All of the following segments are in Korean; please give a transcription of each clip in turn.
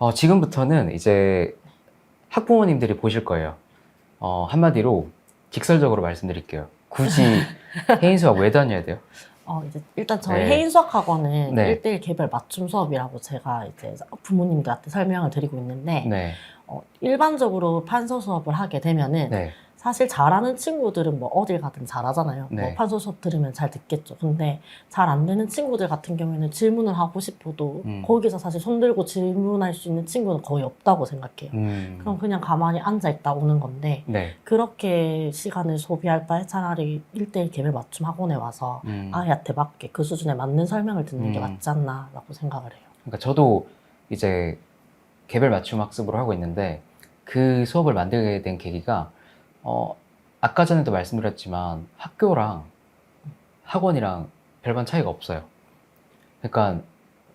어, 지금부터는 이제 학부모님들이 보실 거예요. 어, 한마디로 직설적으로 말씀드릴게요. 굳이 해인 수학 왜 다녀야 돼요? 어, 이제 일단 저희 네. 해인 수학 학원은 네. 일 1대1 개별 맞춤 수업이라고 제가 이제 부모님들한테 설명을 드리고 있는데 네, 어, 일반적으로 판서 수업을 하게 되면은 네, 사실 잘하는 친구들은 뭐 어딜 가든 잘하잖아요. 네. 뭐 판서 수업 들으면 잘 듣겠죠. 근데 잘 안 되는 친구들 같은 경우에는 질문을 하고 싶어도 음. 거기서 사실 손들고 질문할 수 있는 친구는 거의 없다고 생각해요. 음, 그럼 그냥 가만히 앉아 있다 오는 건데 네, 그렇게 시간을 소비할 바에 차라리 1대1 개별 맞춤 학원에 와서 음. 아이한테 맞게 그 수준에 맞는 설명을 듣는 게 음. 맞지 않나 라고 생각을 해요. 그러니까 저도 이제 개별 맞춤 학습으로 하고 있는데 그 수업을 만들게 된 계기가 어, 아까 전에도 말씀드렸지만 학교랑 학원이랑 별반 차이가 없어요. 그러니까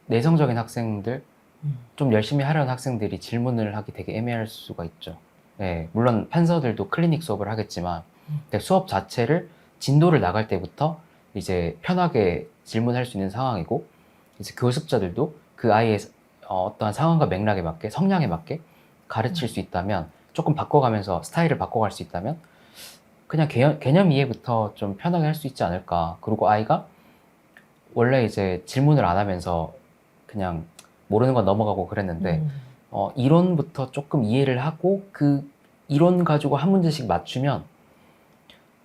내성적인 학생들, 음. 좀 열심히 하려는 학생들이 질문을 하기 되게 애매할 수가 있죠. 네, 물론 판서들도 클리닉 수업을 하겠지만 음. 수업 자체를 진도를 나갈 때부터 이제 편하게 질문할 수 있는 상황이고 이제 교습자들도 그 아이의 어, 어떠한 상황과 맥락에 맞게 성향에 맞게 가르칠 수 있다면 조금 바꿔가면서 스타일을 바꿔갈 수 있다면 그냥 개념, 개념 이해부터 좀 편하게 할 수 있지 않을까. 그리고 아이가 원래 이제 질문을 안 하면서 그냥 모르는 건 넘어가고 그랬는데 음. 어, 이론부터 조금 이해를 하고 그 이론 가지고 한 문제씩 맞추면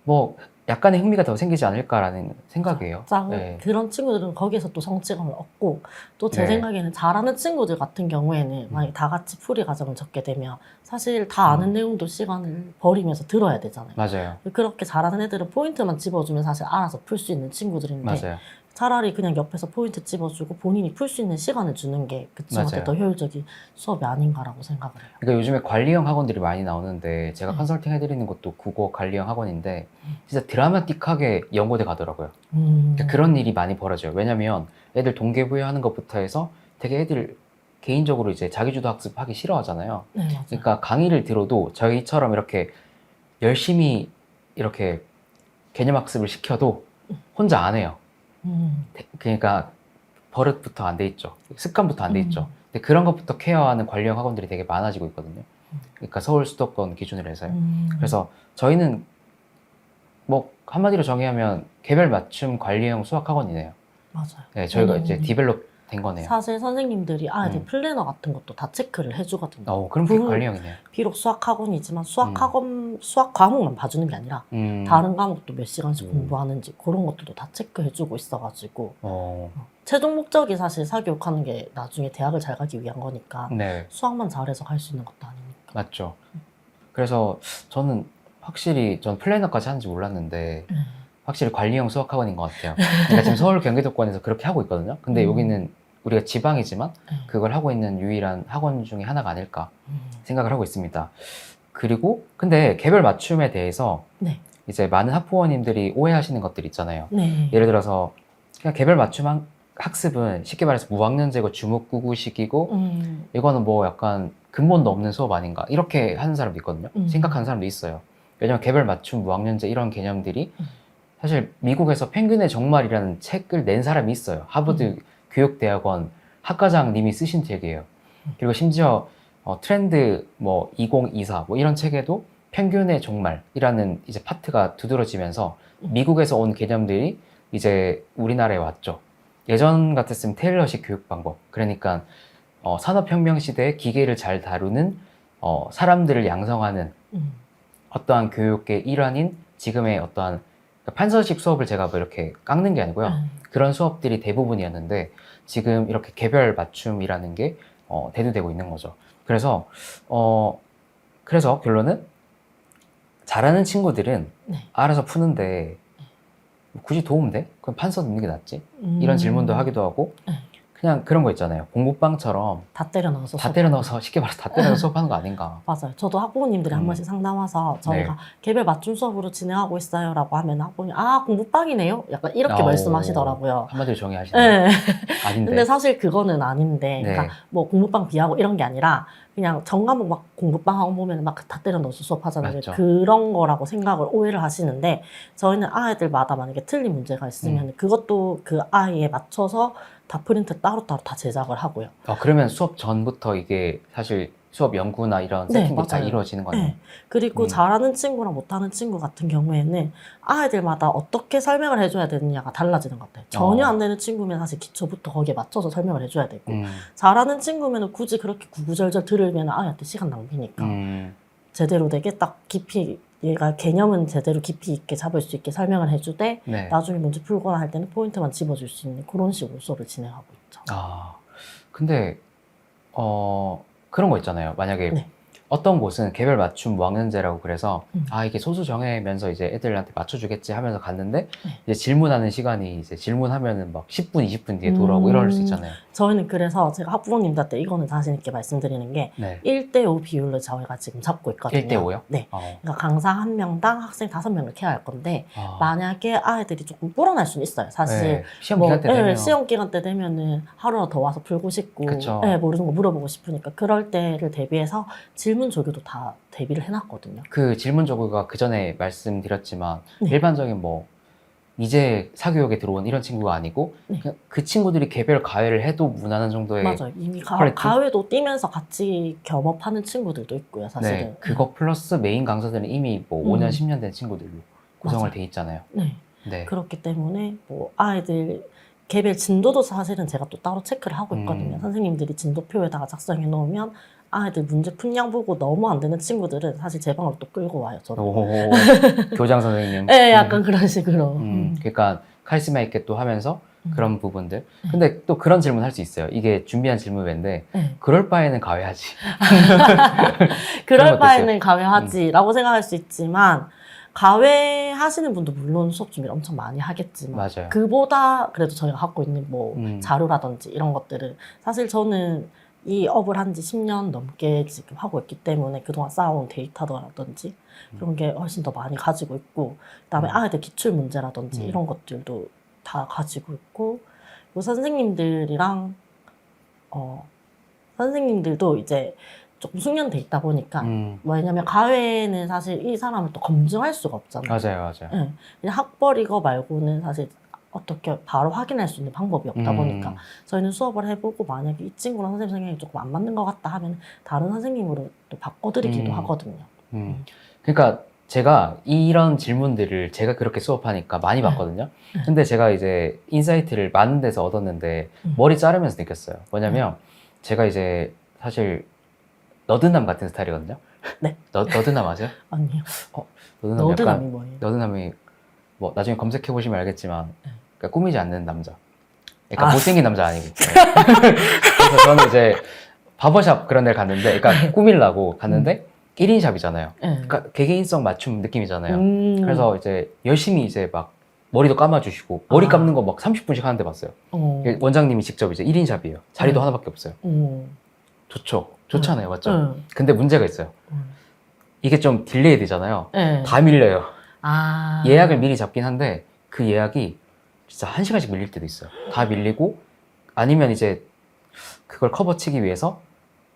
뭐 약간의 흥미가 더 생기지 않을까라는 생각이에요. 자, 네. 그런 친구들은 거기에서 또 성취감을 얻고 또 제 네. 생각에는 잘하는 친구들 같은 경우에는 만약에 다 같이 풀이 과정을 적게 되면 사실 다 아는 음. 내용도 시간을 버리면서 들어야 되잖아요. 맞아요. 그렇게 잘하는 애들은 포인트만 집어주면 사실 알아서 풀 수 있는 친구들인데 맞아요. 차라리 그냥 옆에서 포인트 집어주고 본인이 풀 수 있는 시간을 주는 게 그 친구한테 맞아요. 더 효율적인 수업이 아닌가라고 생각을 해요. 그러니까 요즘에 관리형 학원들이 많이 나오는데 제가 네. 컨설팅 해드리는 것도 국어 관리형 학원인데 음. 진짜 드라마틱하게 연고돼 가더라고요. 음. 그러니까 그런 일이 많이 벌어져요. 왜냐면 애들 동계부여하는 것부터 해서 되게 애들 개인적으로 이제 자기주도 학습하기 싫어하잖아요. 네, 맞아요. 그러니까 강의를 들어도 저희처럼 이렇게 열심히 이렇게 개념 학습을 시켜도 혼자 안 해요. 음. 그러니까 버릇부터 안 돼 있죠. 습관부터 안돼 음. 있죠. 근데 그런 것부터 케어하는 관리형 학원들이 되게 많아지고 있거든요. 음. 그러니까 서울 수도권 기준으로 해서요. 음. 그래서 저희는 뭐 한마디로 정의하면 개별 맞춤 관리형 수학 학원이네요. 맞아요. 네, 저희가 음. 이제 디벨롭 된 거네요. 사실 선생님들이 아이들 음. 플래너 같은 것도 다 체크를 해주거든요. 어, 그럼 그게 그- 관리형이네요. 비록 수학 학원이지만 수학 음. 학원 수학 과목만 봐주는 게 아니라 음. 다른 과목도 몇 시간씩 음. 공부하는지 그런 것들도 다 체크해주고 있어가지고 어, 최종 목적이 사실 사교육하는 게 나중에 대학을 잘 가기 위한 거니까 네, 수학만 잘해서 갈 수 있는 것도 아니니까. 맞죠. 그래서 저는 확실히 전 플래너까지 하는지 몰랐는데 음. 확실히 관리형 수학 학원인 것 같아요. 그러니까 지금 서울 경기도권에서 그렇게 하고 있거든요. 근데 음. 여기는 우리가 지방이지만 네. 그걸 하고 있는 유일한 학원 중에 하나가 아닐까 음. 생각을 하고 있습니다. 그리고 근데 개별 맞춤에 대해서 네. 이제 많은 학부모님들이 오해하시는 것들 있잖아요. 네. 예를 들어서 그냥 개별 맞춤 학- 학습은 쉽게 말해서 무학년제고 주목구구식이고 음. 이거는 뭐 약간 근본도 없는 수업 아닌가 이렇게 하는 사람도 있거든요. 음. 생각하는 사람도 있어요. 왜냐면 개별 맞춤 무학년제 이런 개념들이 음. 사실 미국에서 펭귄의 정말이라는 책을 낸 사람이 있어요. 하버드 음. 교육대학원 학과장님이 쓰신 책이에요. 음. 그리고 심지어 어, 트렌드 뭐 2024 뭐 이런 책에도 평균의 종말이라는 이제 파트가 두드러지면서 음. 미국에서 온 개념들이 이제 우리나라에 왔죠. 예전 같았으면 테일러식 교육 방법. 그러니까 어, 산업혁명 시대에 기계를 잘 다루는 어, 사람들을 양성하는 음. 어떠한 교육의 일환인 지금의 어떠한 판서식 수업을 제가 뭐 이렇게 깎는 게 아니고요. 음. 그런 수업들이 대부분이었는데 지금 이렇게 개별 맞춤이라는 게 어, 대두되고 있는 거죠. 그래서 어 그래서 결론은 잘하는 친구들은 네. 알아서 푸는데 굳이 도움 돼? 그럼 판서 듣는 게 낫지. 음. 이런 질문도 하기도 하고 네. 그냥 그런 거 있잖아요. 공부방처럼 다 때려 넣어서 다 수업. 때려 넣어서 쉽게 말해서 다 때려 넣어서 수업하는 거 아닌가. 맞아요. 저도 학부모님들이 한 음. 번씩 상담 와서 저희가 네. 개별 맞춤 수업으로 진행하고 있어요라고 하면 학부모님 아 공부빵이네요. 약간 이렇게 어. 말씀하시더라고요. 한마디로 정의하시네. 네. 아닌데. 근데 사실 그거는 아닌데, 네. 그러니까 뭐 공부방 비하고 이런 게 아니라 그냥 전 과목 막 공부방 하고 보면 막 다 때려 넣어서 수업하잖아요. 맞죠. 그런 거라고 생각을 오해를 하시는데 저희는 아이들마다 만약에 틀린 문제가 있으면 음. 그것도 그 아이에 맞춰서 다 프린트 따로따로 다 제작을 하고요. 아, 그러면 수업 전부터 이게 사실 수업 연구나 이런 네, 세팅이 다 맞아요. 이루어지는 거네요. 네. 그리고 음. 잘하는 친구랑 못하는 친구 같은 경우에는 아이들마다 어떻게 설명을 해줘야 되느냐가 달라지는 것 같아요. 전혀 어. 안 되는 친구면 사실 기초부터 거기에 맞춰서 설명을 해줘야 되고 음, 잘하는 친구면 굳이 그렇게 구구절절 들으면 아이한테 시간 낭비니까 음, 제대로 되게 딱 깊이 얘가 개념은 제대로 깊이 있게 잡을 수 있게 설명을 해주되 네. 나중에 문제 풀거나 할 때는 포인트만 집어줄 수 있는 그런 식으로 수업을 진행하고 있죠. 아, 근데 어 그런 거 있잖아요. 만약에 네. 어떤 곳은 개별 맞춤 왕년제라고 그래서 음. 아 이게 소수 정해면서 이제 애들한테 맞춰주겠지 하면서 갔는데 네. 이제 질문하는 시간이 이제 질문하면은 막 10분, 20분 뒤에 돌아오고 이럴 수 음. 있잖아요. 저희는 그래서 제가 학부모님들한테 이거는 자신 있게 말씀드리는 게 네. 1대5 비율로 저희가 지금 잡고 있거든요. 1대5요? 네. 어. 그러니까 강사 한 명당 학생 다섯 명을 케어할 건데 아. 만약에 아이들이 조금 불어날 수는 있어요. 사실 네. 시험 뭐, 기간 때 예, 되면 시험 기간 때 되면은 하루나 더 와서 풀고 싶고. 예, 모르는 거 물어보고 싶으니까 그럴 때를 대비해서 질문 조교도 다 대비를 해놨거든요. 그 질문 조교가 그 전에 말씀드렸지만 네. 일반적인 뭐 이제 사교육에 들어온 이런 친구가 아니고 네. 그냥 그 친구들이 개별 가해를 해도 무난한 정도의 맞아요. 이미 가, 퀄리티? 가외도 뛰면서 같이 겸업하는 친구들도 있고요. 사실은. 네, 그거 플러스 메인 강사들은 이미 뭐 음. 5년, 10년 된 친구들로 구성을 맞아요. 돼 있잖아요. 네. 네. 그렇기 때문에 뭐 아이들 개별 진도도 사실은 제가 또 따로 체크를 하고 있거든요. 음. 선생님들이 진도표에다가 작성해 놓으면 아이들 문제 분량 보고 너무 안 되는 친구들은 사실 제 방으로 또 끌고 와요. 저는. 오, 교장 선생님. 네, 약간 그런 식으로. 음, 음. 그러니까 카리스마 있게 또 하면서 음. 그런 부분들. 네. 근데 또 그런 질문 할 수 있어요. 이게 준비한 질문인데 네. 그럴 바에는 가해하지. 그런 그럴 것도 바에는 가외하지라고 생각할 수 있지만 가외하시는 분도 물론 수업 준비를 엄청 많이 하겠지만 맞아요. 그보다 그래도 저희가 갖고 있는 뭐 음. 자료라든지 이런 것들을 사실 저는 이 업을 한 지 10년 넘게 지금 하고 있기 때문에 그동안 쌓아온 데이터라든지 그런 게 훨씬 더 많이 가지고 있고 그다음에 음. 아이들 기출 문제라든지 음. 이런 것들도 다 가지고 있고 요 선생님들이랑 어 선생님들도 이제 조금 숙련돼 있다 보니까 음, 왜냐면 가외는 사실 이 사람을 또 검증할 수가 없잖아요. 맞아요, 맞아요. 예. 그냥 학벌 이거 말고는 사실 어떻게 바로 확인할 수 있는 방법이 없다 음, 보니까 저희는 수업을 해보고 만약에 이 친구랑 선생님 성향이 조금 안 맞는 것 같다 하면 다른 선생님으로 또 바꿔드리기도 음. 하거든요. 음. 그러니까 제가 이런 질문들을 제가 그렇게 수업하니까 많이 네. 봤거든요. 네. 근데 제가 이제 인사이트를 많은 데서 얻었는데 음. 머리 자르면서 느꼈어요. 뭐냐면 제가 이제 사실 너드남 같은 스타일이거든요. 네. 너, 너드남 아세요? 아니요. 너드남 너드남이 약간 뭐예요? 너드남이 뭐 나중에 검색해 보시면 알겠지만 네. 그러니까 꾸미지 않는 남자. 그러니까 아. 못생긴 남자 아니고. 네. 그래서 저는 이제 바버샵 그런 데를 갔는데, 그러니까 꾸밀라고 갔는데 1인 샵이잖아요. 네. 그러니까 개개인성 맞춤 느낌이잖아요. 음. 그래서 이제 열심히 이제 막 머리도 감아주시고 머리 아. 감는 거 막 30분씩 하는데 봤어요. 어. 원장님이 직접 이제 1인 샵이에요. 자리도 음. 하나밖에 없어요. 음. 좋죠. 좋잖아요. 맞죠? 음. 근데 문제가 있어요. 음. 이게 좀 딜레이 되잖아요. 네. 다 밀려요. 아. 예약을 미리 잡긴 한데 그 예약이 진짜 한 시간씩 밀릴 때도 있어요. 다 밀리고 아니면 이제 그걸 커버치기 위해서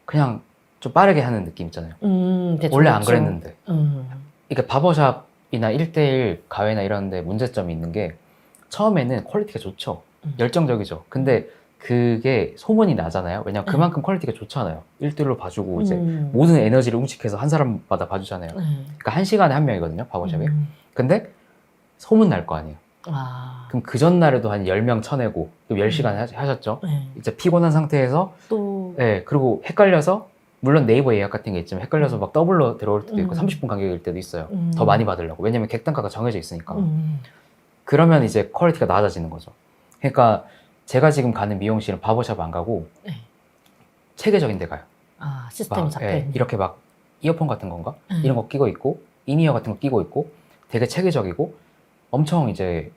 그냥 좀 빠르게 하는 느낌 있잖아요. 음, 그쵸, 원래 안. 그랬는데. 음. 이게 바버샵이나 1대1 가회나 이런 데 문제점이 있는 게 처음에는 퀄리티가 좋죠. 음. 열정적이죠. 근데 그게 소문이 나잖아요. 왜냐면 네. 그만큼 퀄리티가 좋잖아요. 1대1로 봐주고 이제 음. 모든 에너지를 움직여서 한 사람마다 봐주잖아요. 네. 그러니까 한 시간에 한 명이거든요. 바버샵이. 음. 근데 소문 날 거 아니에요. 아. 그럼 그 전날에도 한 10명 쳐내고 또 음. 10시간 하셨죠. 네. 이제 피곤한 상태에서 또 예, 그리고 헷갈려서 물론 네이버 예약 같은 게 있지만 헷갈려서 막 더블로 들어올 때도 있고 음. 30분 간격일 때도 있어요. 음. 더 많이 받으려고. 왜냐면 객단가가 정해져 있으니까. 음. 그러면 이제 퀄리티가 낮아지는 거죠. 그러니까 제가 지금 가는 미용실은 바버샵 안 가고 네. 체계적인 데 가요. 아, 시스템이 막, 잡혀 예, 있는. 이렇게 막 이어폰 같은 건가? 음. 이런 거 끼고 있고 인이어 같은 거 끼고 있고 되게 체계적이고 엄청 이제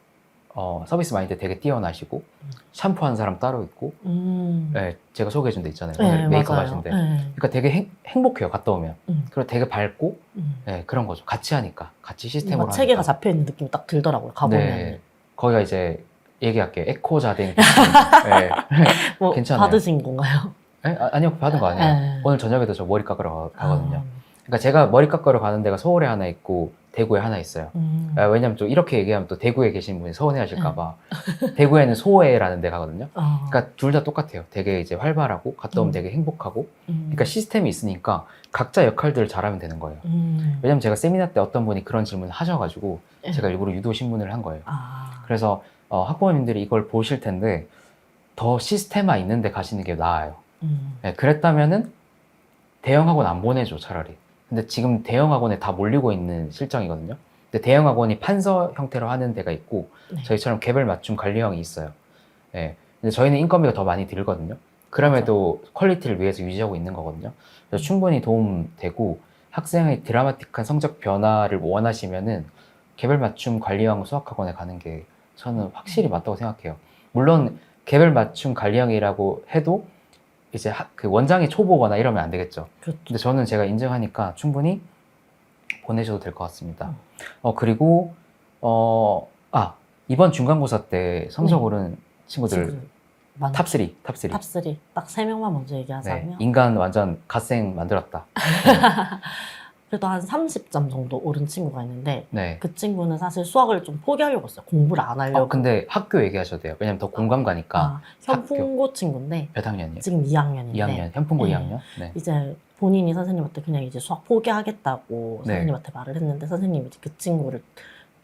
어, 서비스 마인드 되게 뛰어나시고 음. 샴푸하는 사람 따로 있고 음. 예, 제가 소개해준 데 있잖아요. 네, 메이크업 맞아요. 하신데. 네. 그러니까 되게 행, 행복해요. 갔다 오면. 음. 그리고 되게 밝고 음. 예, 그런 거죠. 같이 하니까. 같이 시스템으로 뭔가 체계가 하니까. 잡혀 있는 느낌이 딱 들더라고요. 가보면. 네. 거기가 이제 얘기할게요. 에코 자댕. 예. 뭐 괜찮아요. 받으신 건가요? 예? 아, 아니요. 받은 거 아니에요. 네. 오늘 저녁에도 저 머리 깎으러 가, 거든요 아, 그러니까 제가 머리 깎으러 가는 데가 서울에 하나 있고 대구에 하나 있어요. 음. 아, 왜냐면 또 이렇게 얘기하면 또 대구에 계신 분이 서운해하실까봐 대구에는 소회라는 데 가거든요. 어. 그러니까 둘 다 똑같아요. 되게 이제 활발하고 갔다 오면 음. 되게 행복하고 음. 그러니까 시스템이 있으니까 각자 역할들을 잘하면 되는 거예요. 음. 왜냐면 제가 세미나 때 어떤 분이 그런 질문을 하셔가지고 예. 제가 일부러 유도 신문을 한 거예요. 아. 그래서 어, 학부모님들이 이걸 보실 텐데 더 시스템화 있는데 가시는 게 나아요. 음. 네, 그랬다면은 대형 학원 안 보내줘 차라리. 근데 지금 대형 학원에 다 몰리고 있는 실정이거든요. 근데 대형 학원이 판서 형태로 하는 데가 있고 네. 저희처럼 개별 맞춤 관리형이 있어요. 예. 근데 저희는 인건비가 더 많이 들거든요. 그럼에도 퀄리티를 위해서 유지하고 있는 거거든요. 그래서 충분히 도움되고 학생의 드라마틱한 성적 변화를 원하시면은 개별 맞춤 관리형 수학학원에 가는 게 저는 확실히 맞다고 생각해요. 물론 개별 맞춤 관리형이라고 해도 이제 학- 그 원장이 초보거나 이러면 안 되겠죠. 그렇죠. 근데 저는 제가 인정하니까 충분히 보내셔도 될 것 같습니다. 음. 어 그리고 어 아 이번 중간고사 때 성적 네. 오른 친구들 친구들 많- 탑 3, 탑 3. 탑3 딱 세 명만 먼저 네, 얘기하자면 인간 완전 갓생 만들었다. 그래도 한 30점 정도 오른 친구가 있는데 네. 그 친구는 사실 수학을 좀 포기하려고 했어요. 공부를 안 하려고. 어, 근데 학교 얘기하셔도 돼요. 왜냐면 더 공감 가니까. 아, 현풍고 친구인데 몇 학년이에요? 지금 2학년인데 2학년, 현풍고 네. 2학년? 네. 이제 본인이 선생님한테 그냥 이제 수학 포기하겠다고 네. 선생님한테 말을 했는데 선생님이 이제 그 친구를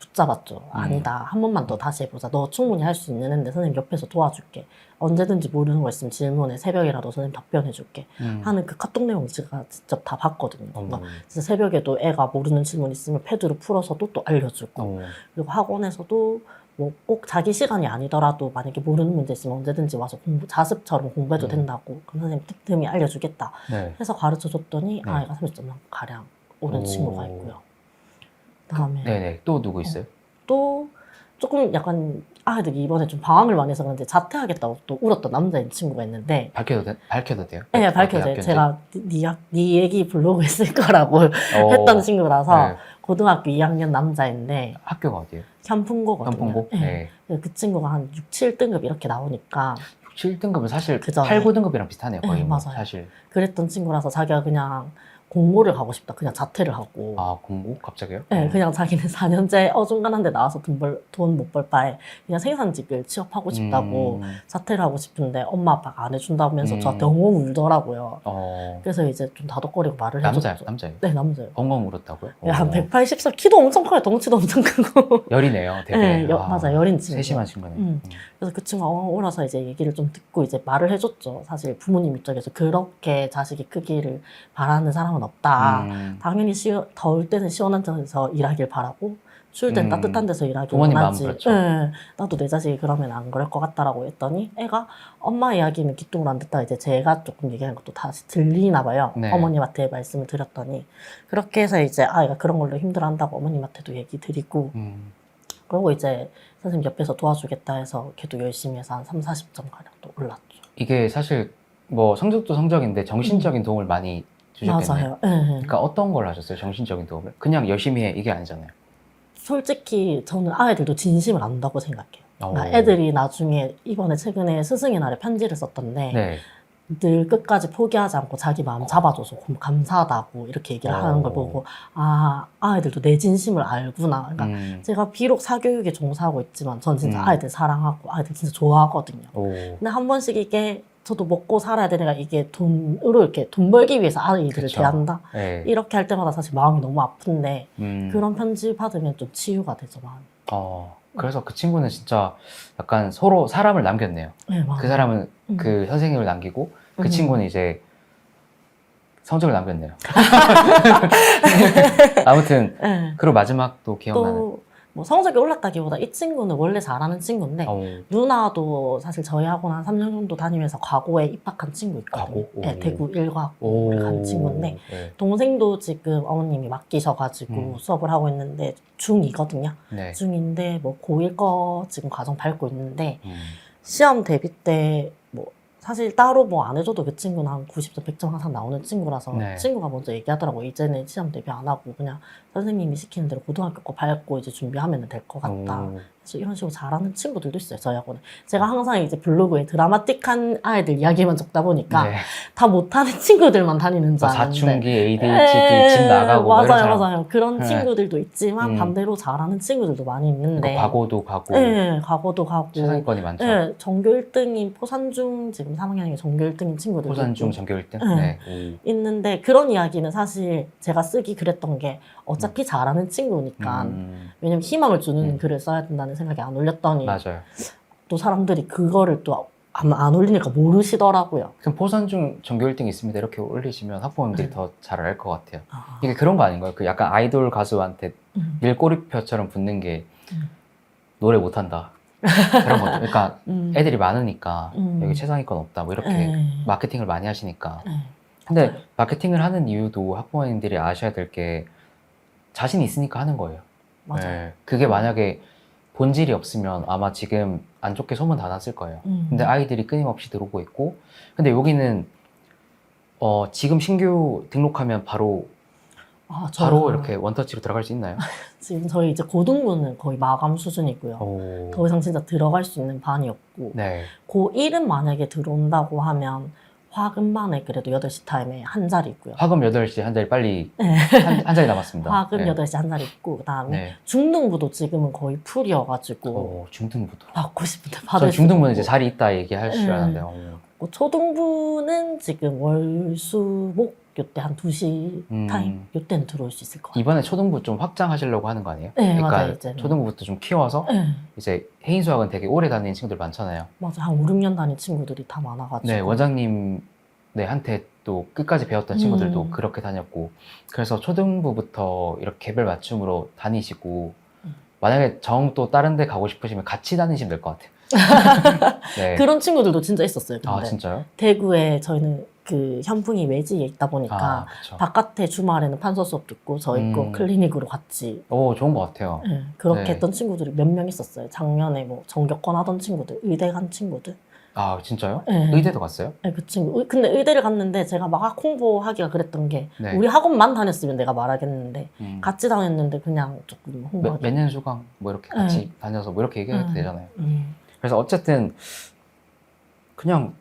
붙잡았죠. 음. 아니다. 한 번만 더 다시 해보자. 너 충분히 할 수 있는데 선생님 옆에서 도와줄게. 언제든지 모르는 거 있으면 질문해. 새벽이라도 선생님 답변해줄게. 음. 하는 그 카톡 내용 제가 직접 다 봤거든요. 어, 막 진짜 새벽에도 애가 모르는 질문 있으면 패드로 풀어서도 또 알려주고 어, 그리고 학원에서도 뭐 꼭 자기 시간이 아니더라도 만약에 모르는 문제 있으면 언제든지 와서 공부 자습처럼 공부해도 음. 된다고 그럼 선생님 틈틈이 알려주겠다 네. 해서 가르쳐 줬더니 네. 아이가 30점 가량 오른 오. 친구가 있고요. 그다음에 네네. 또 누구 있어요? 또 조금 약간 아이들이 이번에 좀 방황을 많이 해서 그런지 자퇴하겠다고 또 울었던 남자인 친구가 있는데 밝혀도, 돼? 밝혀도 돼요? 네, 어디 밝혀져요. 제가 네, 학- 네 얘기 블로그에 쓸 거라고 어, 했던 친구라서 네. 고등학교 2학년 남자인데 학교가 어디예요? 현풍고거든요. 현풍고? 네. 그 친구가 한 6, 7등급 이렇게 나오니까 7등급은 사실 그 전에. 8, 9등급이랑 비슷하네요. 거의 네, 뭐, 맞아요. 사실. 그랬던 친구라서 자기가 그냥 공모를 가고 싶다. 그냥 자퇴를 하고. 아, 공부? 갑자기요? 네, 그냥 자기는 4년째 어중간한 데 나와서 돈 벌, 돈못 벌 바에 그냥 생산직을 취업하고 싶다고 음, 자퇴를 하고 싶은데 엄마 아빠가 안 해준다면서 음. 저한테 엉엉 울더라고요. 어, 그래서 이제 좀 다독거리고 말을 남자요? 해줬죠. 남자요? 네, 남자요. 엉엉 울었다고요? 네, 한 어, 180살, 키도 엄청 커요. 덩치도 엄청 크고. 열이네요, 되게. 네, 여- 아, 맞아, 여린 친구. 세심한 친구네. 음. 그래서 그 친구가 엉엉 울어서 이제 얘기를 좀 듣고 이제 말을 해줬죠. 사실 부모님 입장에서 그렇게 자식이 크기를 바라는 사람은 없다. 음, 당연히 시원, 더울 때는 시원한 데서 일하길 바라고 추울 땐 음. 따뜻한 데서 일하길 부모님 마음 원하지. 그렇죠. 예, 나도 내 자식이 그러면 안 그럴 것 같다라고 했더니 애가 엄마 이야기는 귀뚱을 안 듣다 이제 제가 조금 얘기하는 것도 다시 들리나 봐요. 네. 어머님한테 말씀을 드렸더니 그렇게 해서 이제 아이가 그런 걸로 힘들어한다고 어머님한테도 얘기 드리고 음. 그리고 이제 선생님 옆에서 도와주겠다 해서 걔도 열심히 해서 한 3, 40점 가량 또 올랐죠. 이게 사실 뭐 성적도 성적인데 정신적인 도움을 많이 주셨겠네요. 맞아요. 예, 예. 그러니까 어떤 걸 하셨어요? 정신적인 도움을? 그냥 열심히 해 이게 아니잖아요. 솔직히 저는 아이들도 진심을 안다고 생각해요. 그러니까 오. 애들이 나중에 이번에 최근에 스승의 날에 편지를 썼던데 네. 늘 끝까지 포기하지 않고 자기 마음 잡아줘서 고- 감사하다고 이렇게 얘기를 하는 걸 오. 보고 아 아이들도 내 진심을 알구나. 그러니까 음. 제가 비록 사교육에 종사하고 있지만 전 진짜 음. 아이들 사랑하고 아이들 진짜 좋아하거든요. 오. 근데 한 번씩 이게 저도 먹고 살아야 되니까 이게 돈으로 이렇게 돈 벌기 위해서 아이들을 그쵸. 대한다. 네. 이렇게 할 때마다 사실 마음이 너무 아픈데 음. 그런 편지 받으면 좀 치유가 되죠 마음이. 어. 그래서 그 친구는 진짜 약간 서로 사람을 남겼네요. 네, 맞아요. 그 사람은 음. 그 선생님을 남기고 그 음. 친구는 이제 성적을 남겼네요. 아무튼 네. 그리고 마지막 또 기억나는. 또 뭐 성적이 올랐다기보다 이 친구는 원래 잘하는 친구인데 어. 누나도 사실 저희 학원 한 3년 정도 다니면서 과고에 입학한 친구 있거든요. 과고? 네, 오. 대구 일과고 오. 간 친구인데 네. 동생도 지금 어머님이 맡기셔가지고 음. 수업을 하고 있는데 중2거든요. 네. 중인데 뭐 고1 거 지금 과정 밟고 있는데 음. 시험 대비 때 뭐 사실 따로 뭐 안 해줘도 그 친구는 한 90점, 100점 항상 나오는 친구라서 네. 친구가 먼저 얘기하더라고. 이제는 시험 대비 안 하고 그냥 선생님이 시키는 대로 고등학교 거 밟고 이제 준비하면 될 것 같다. 오. 그래서 이런 식으로 잘하는 친구들도 있어요 저희 학원에 제가 항상 이제 블로그에 드라마틱한 아이들 이야기만 적다 보니까 네. 다 못하는 친구들만 다니는 줄뭐 아는데 사춘기, ADHD, 예, 집 나가고 뭐 맞아요 이런 사람. 맞아요 그런 네. 친구들도 있지만 음. 반대로 잘하는 친구들도 많이 있는데 과거도 가고 예, 과거도 가고 최상위권이 많죠. 예, 전교 1등인 포산중 지금 3학년이 전교 1등인 친구들도 포산중 전교 1등. 네. 네. 있는데 그런 이야기는 사실 제가 쓰기 그랬던 게 어차 피 잘하는 친구니까 음, 왜냐면 희망을 주는 음. 글을 써야 된다는 생각이 안 올렸더니 맞아요. 또 사람들이 그거를 또안안 올리니까 모르시더라고요. 그럼 포산중 전교 1등 있습니다. 이렇게 올리시면 학부모님들이 네. 더잘 알 것 같아요. 아, 이게 그런 거 아닌가요? 그 약간 아이돌 가수한테 음. 일꼬리표처럼 붙는 게 음. 노래 못한다. 그런 거. 그러니까 음. 애들이 많으니까 음. 여기 최상위권 없다. 뭐 이렇게 예. 마케팅을 많이 하시니까. 예. 근데. 마케팅을 하는 이유도 학부모님들이 아셔야 될 게 자신 있으니까 하는 거예요. 맞아 요. 네. 그게 만약에 본질이 없으면 아마 지금 안 좋게 소문 다 났을 거예요. 음. 근데 아이들이 끊임없이 들어오고 있고, 근데 여기는 어, 지금 신규 등록하면 바로 아, 저 바로 이렇게 원터치로 들어갈 수 있나요? 지금 저희 이제 고등부는 거의 마감 수준이고요. 오. 더 이상 진짜 들어갈 수 있는 반이 없고 네. 고1은 만약에 들어온다고 하면 화금반에 그래도 8시 타임에 한 자리 있고요. 화금 8시 한 자리 빨리 네. 한, 한 자리 남았습니다. 화금 네. 8시 한 자리 있고 그다음에 네. 중등부도 지금은 거의 풀이어가지고 오, 중등부도. 받고 싶은데 저 받을 수 중등부는. 이제 자리 있다 얘기할 줄 네. 알았는데. 오. 고 초등부는 지금 월수목 요때 한 2시 음. 타임 요때는 들어올 수 있을 것 같아요. 이번에 초등부 좀 확장하시려고 하는 거 아니에요? 네, 그러니까 맞아요, 이제는. 초등부부터 좀 키워서 네, 이제 해인 수학은 되게 오래 다니는 친구들 많잖아요. 맞아 한 5, 6년 다닌 친구들이 다 많아가지고 네, 원장님 네, 한테 또 끝까지 배웠던 친구들도 음. 그렇게 다녔고 그래서 초등부부터 이렇게 개별 맞춤으로 다니시고 음. 만약에 정 또 다른 데 가고 싶으시면 같이 다니시면 될 것 같아요. 네. 그런 친구들도 진짜 있었어요. 근데 아, 진짜요? 대구에 저희는 그 현풍이 외지에 있다 보니까 아. 바깥에 주말에는 판서 수업 듣고 저희 거 음. 클리닉으로 같이 오, 좋은 것 같아요. 네, 그렇게 네. 했던 친구들이 몇 명 있었어요. 작년에 뭐 전격권 하던 친구들, 의대 간 친구들. 아, 진짜요? 네. 의대도 갔어요? 네, 그 친구. 의- 근데 의대를 갔는데 제가 막 홍보하기가 그랬던 게 네. 우리 학원만 다녔으면 내가 말하겠는데 음. 같이 다녔는데 그냥 조금 홍보하기. 몇년 수강 뭐 이렇게 같이 다녀서 뭐 이렇게 얘기해도 네. 되잖아요. 음, 그래서 어쨌든 그냥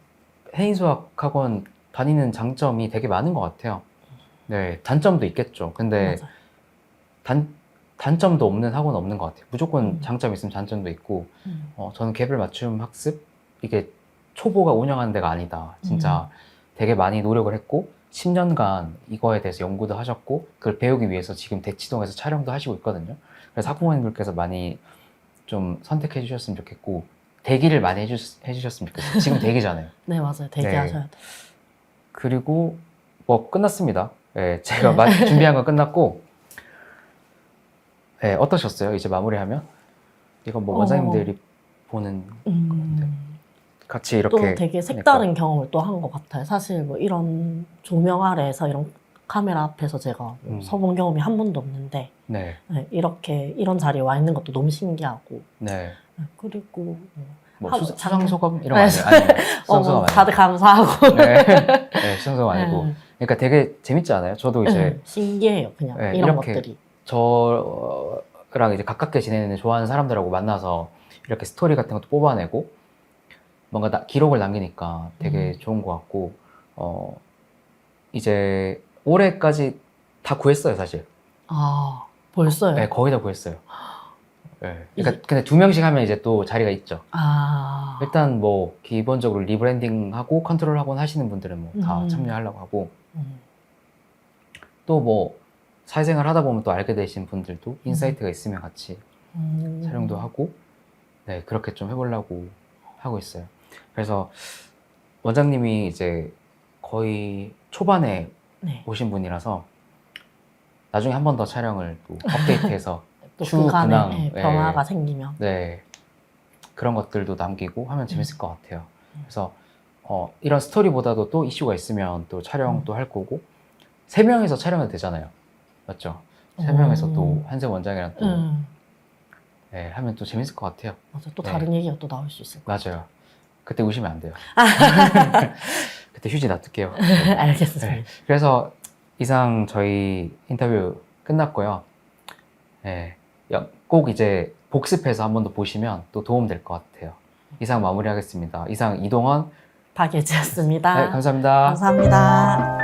해인 수학 학원 다니는 장점이 되게 많은 것 같아요. 네, 단점도 있겠죠. 근데. 단 단점도 없는 학원 은 없는 것 같아요. 무조건 음. 장점 있으면 단점도 있고, 음, 어, 저는 개별 맞춤 학습 이게 초보가 운영하는 데가 아니다. 진짜 되게 많이 노력을 했고 10년간 이거에 대해서 연구도 하셨고 그걸 배우기 위해서 지금 대치동에서 촬영도 하시고 있거든요. 그래서 학부모님들께서 많이 좀 선택해 주셨으면 좋겠고 대기를 많이 해주, 해주셨으면 좋겠어요. 지금 대기잖아요. 네, 맞아요. 대기하셔야 돼. 그리고 뭐 끝났습니다. 예, 제가 마- 준비한 건 끝났고 예, 어떠셨어요? 이제 마무리하면 이건 뭐 어. 원장님들이 보는 음, 같이 또 이렇게 되게. 색다른 경험을 또 한 것 같아요. 사실 뭐 이런 조명 아래에서 이런 카메라 앞에서 제가 뭐 음. 서본 경험이 한 번도 없는데 네, 네, 이렇게 이런 자리에 와 있는 것도 너무 신기하고 네. 네, 그리고 뭐 뭐 하- 수, 수상 소감 이런 거 네, 아니에요? 아니에요. 어, 수상 소감 뭐 아니에요. 다들 감사하고 네, 네 수상 소감 아니고 네. 그러니까 되게 재밌지 않아요? 저도 이제 네, 신기해요 그냥 네, 이런 것들이 저랑 이제 가깝게 지내는 좋아하는 사람들하고 만나서 이렇게 스토리 같은 것도 뽑아내고 뭔가 나- 기록을 남기니까 되게 음. 좋은 것 같고 어 이제 올해까지 다 구했어요 사실. 아 벌써요? 네, 거의 다 구했어요. 네. 이제- 그러니까 근데 두 명씩 하면 이제 또 자리가 있죠. 아 일단 뭐 기본적으로 리브랜딩하고 컨트롤하고 하시는 분들은 뭐 다 음. 참여하려고 하고 음, 또 뭐 사회생활 하다 보면 또 알게 되신 분들도 인사이트가 있으면 같이 음. 촬영도 하고 네 그렇게 좀 해보려고 하고 있어요. 그래서 원장님이 이제 거의 초반에 네. 오신 분이라서 나중에 한 번 더 촬영을 또 업데이트해서 또 추후 그간에 근황, 네, 예. 변화가 생기면 네 그런 것들도 남기고 하면 재밌을 것 같아요. 음. 그래서 어, 이런 스토리보다도 또 이슈가 있으면 또 촬영도 음. 할 거고 세 명에서 촬영해도 되잖아요. 맞죠? 세 명에서 음. 또 한세 원장이랑 또 음, 네, 하면 또 재밌을 것 같아요. 맞아 또 네. 다른 얘기가 또 나올 수 있을 것 맞아요. 그때 우시면 안 돼요. 그때 휴지 놔둘게요. 같아요 알겠습니다 네. 그래서 이상 저희 인터뷰 끝났고요. 네, 여- 꼭 이제 복습해서 한 번 더 보시면 또 도움 될 것 같아요. 이상 마무리하겠습니다. 이상 이동원. 박예지였습니다. 네, 감사합니다. 감사합니다.